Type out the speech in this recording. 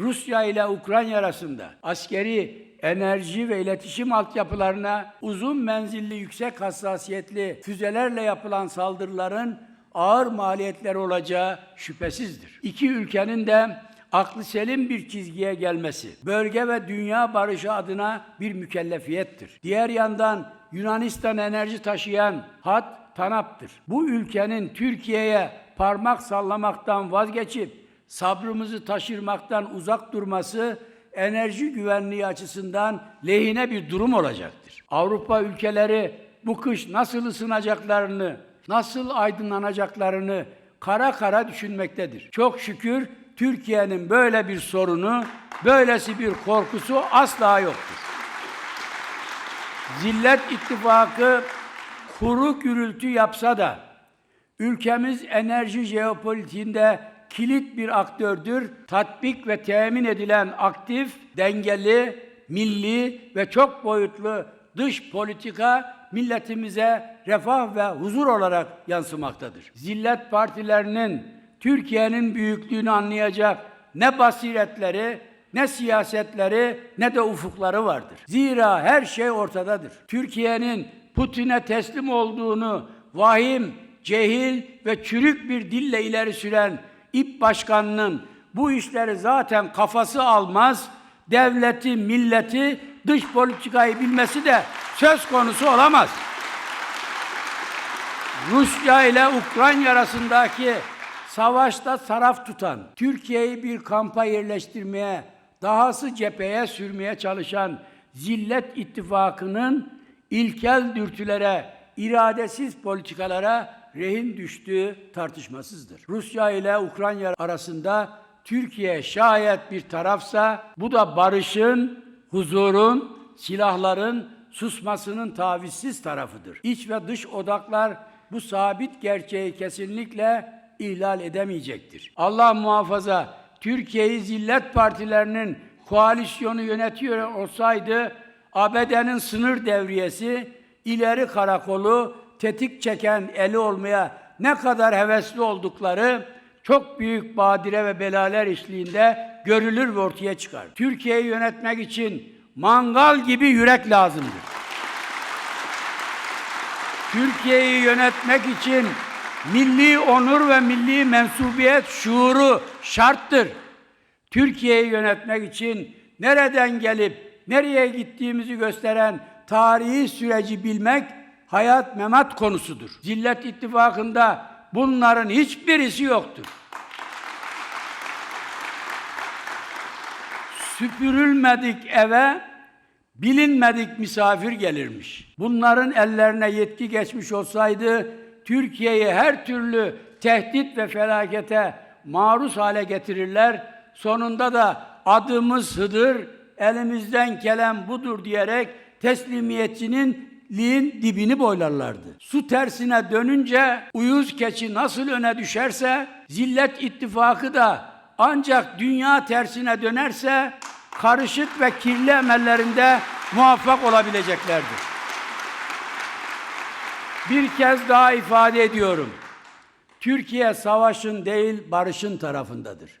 Rusya ile Ukrayna arasında askeri, enerji ve iletişim altyapılarına uzun menzilli yüksek hassasiyetli füzelerle yapılan saldırıların ağır maliyetleri olacağı şüphesizdir. İki ülkenin de aklı selim bir çizgiye gelmesi, bölge ve dünya barışı adına bir mükellefiyettir. Diğer yandan Yunanistan enerji taşıyan hat TANAP'tır. Bu ülkenin Türkiye'ye parmak sallamaktan vazgeçip sabrımızı taşırmaktan uzak durması enerji güvenliği açısından lehine bir durum olacaktır. Avrupa ülkeleri bu kış nasıl ısınacaklarını, nasıl aydınlanacaklarını kara kara düşünmektedir. Çok şükür Türkiye'nin böyle bir sorunu, böylesi bir korkusu asla yoktur. Zillet ittifakı kuru gürültü yapsa da ülkemiz enerji jeopolitiğinde kilit bir aktördür. Tatbik ve temin edilen aktif, dengeli, milli ve çok boyutlu dış politika milletimize refah ve huzur olarak yansımaktadır. Zillet partilerinin Türkiye'nin büyüklüğünü anlayacak ne basiretleri, ne siyasetleri ne de ufukları vardır. Zira her şey ortadadır. Türkiye'nin Putin'e teslim olduğunu vahim, cehil ve çürük bir dille ileri süren İP Başkanı'nın bu işleri zaten kafası almaz, devleti, milleti, dış politikayı bilmesi de söz konusu olamaz. Rusya ile Ukrayna arasındaki savaşta taraf tutan, Türkiye'yi bir kampa yerleştirmeye, dahası cepheye sürmeye çalışan Zillet İttifakı'nın ilkel dürtülere, iradesiz politikalara rehin düştüğü tartışmasızdır. Rusya ile Ukrayna arasında Türkiye şayet bir tarafsa bu da barışın, huzurun, silahların susmasının tavizsiz tarafıdır. İç ve dış odaklar bu sabit gerçeği kesinlikle ihlal edemeyecektir. Allah muhafaza Türkiye'yi zillet partilerinin koalisyonu yönetiyor olsaydı ABD'nin sınır devriyesi, ileri karakolu, tetik çeken eli olmaya ne kadar hevesli oldukları çok büyük badire ve belalar eşliğinde görülür ve ortaya çıkar. Türkiye'yi yönetmek için mangal gibi yürek lazımdır. Türkiye'yi yönetmek için milli onur ve milli mensubiyet şuuru şarttır. Türkiye'yi yönetmek için nereden gelip nereye gittiğimizi gösteren tarihi süreci bilmek hayat memat konusudur. Zillet ittifakında bunların hiçbirisi yoktur. Süpürülmedik eve bilinmedik misafir gelirmiş. Bunların ellerine yetki geçmiş olsaydı Türkiye'yi her türlü tehdit ve felakete maruz hale getirirler. Sonunda da adımız Hıdır, elimizden gelen budur diyerek teslimiyetçinin liğin dibini boylarlardı. Su tersine dönünce uyuz keçi nasıl öne düşerse zillet ittifakı da ancak dünya tersine dönerse karışık ve kirli emellerinde muvaffak olabileceklerdir. Bir kez daha ifade ediyorum. Türkiye savaşın değil barışın tarafındadır.